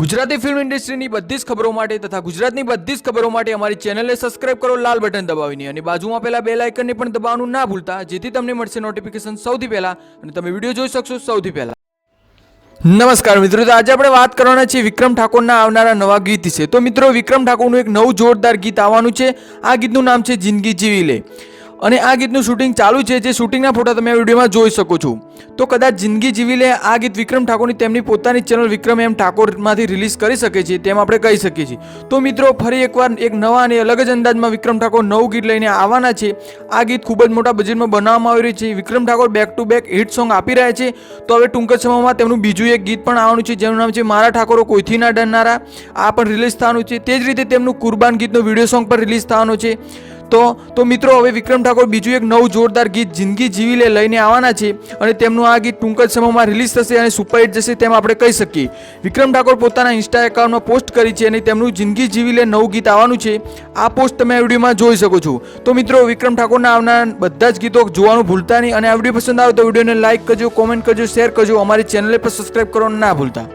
Gujarati film ઇન્ડસ્ટ્રીની બધી જ ખબરો માટે તથા ગુજરાતની બધી જ ખબરો માટે અમારી ચેનલને સબસ્ક્રાઇબ કરો, લાલ બટન દબાવીને અને બાજુમાં પહેલા બે લાઇકનને પણ દબાવવાનું ના ભૂલતા, જેથી તમને મળશે નોટિફિકેશન સૌથી પહેલા અને તમે વીડિયો જોઈ શકશો સૌથી પહેલા. નમસ્કાર મિત્રો, તો આજે આપણે વાત કરવાના છીએ વિક્રમ ઠાકોરના આવનારા નવા ગીત છે તો મિત્રો, વિક્રમ ઠાકોરનું એક નવું જોરદાર ગીત આવવાનું છે. આ ગીતનું નામ છે જિંદગી જીવી લે. અને આ ગીતનું શૂટિંગ ચાલુ છે, જે શૂટિંગના ફોટા તમે આ વિડીયોમાં જોઈ શકો છો. તો કદાચ જિંદગી જીવી લે આ ગીત વિક્રમ ઠાકોરની તેમની પોતાની ચેનલ વિક્રમ એમ ઠાકોરમાંથી રિલીઝ કરી શકે છે, તેમ આપણે કહી શકીએ છીએ. તો મિત્રો, ફરી એકવાર એક નવા અને અલગ જ અંદાજમાં વિક્રમ ઠાકોર નવું ગીત લઈને આવવાના છે. આ ગીત ખૂબ જ મોટા બજેટમાં બનાવવામાં આવી રહ્યું છે. Vikram Thakor back to back hit song આપી રહ્યા છે. તો હવે ટૂંક સમયમાં તેમનું બીજું એક ગીત પણ આવવાનું છે, જેનું નામ છે, મારા ઠાકોરો કોઈથી ના ડરનારા? આ પણ રિલીઝ થવાનું છે. તે જ રીતે તેમનું કુરબાન ગીતનો વીડિયો સોંગ પણ રિલીઝ થવાનો છે. તો તો મિત્રો, હવે વિક્રમ ઠાકોર બીજું એક નવું જોરદાર ગીત, જિંદગી જીવી લે લઈને આવવાના છે અને તેમનું આ ગીત ટૂંક જ સમયમાં રિલીઝ થશે અને સુપરહિટ જશે તેમ આપણે કહી શકીએ. વિક્રમ ઠાકોર પોતાના ઇન્સ્ટા એકાઉન્ટમાં પોસ્ટ કરી છે અને તેમનું જિંદગી જીવી લે નવું ગીત આવવાનું છે. આ પોસ્ટ તમે આ વિડીયોમાં જોઈ શકો છો. તો મિત્રો, વિક્રમ ઠાકોરના આવનાર બધા જ ગીતો જોવાનું ભૂલતા નહીં અને આ વીડિયો પસંદ આવે તો વિડીયોને લાઇક કરજો કોમેન્ટ કરજો શેર કરજો. અમારી ચેનલ પણ સબસ્ક્રાઈબ કરવાનું ના ભૂલતા.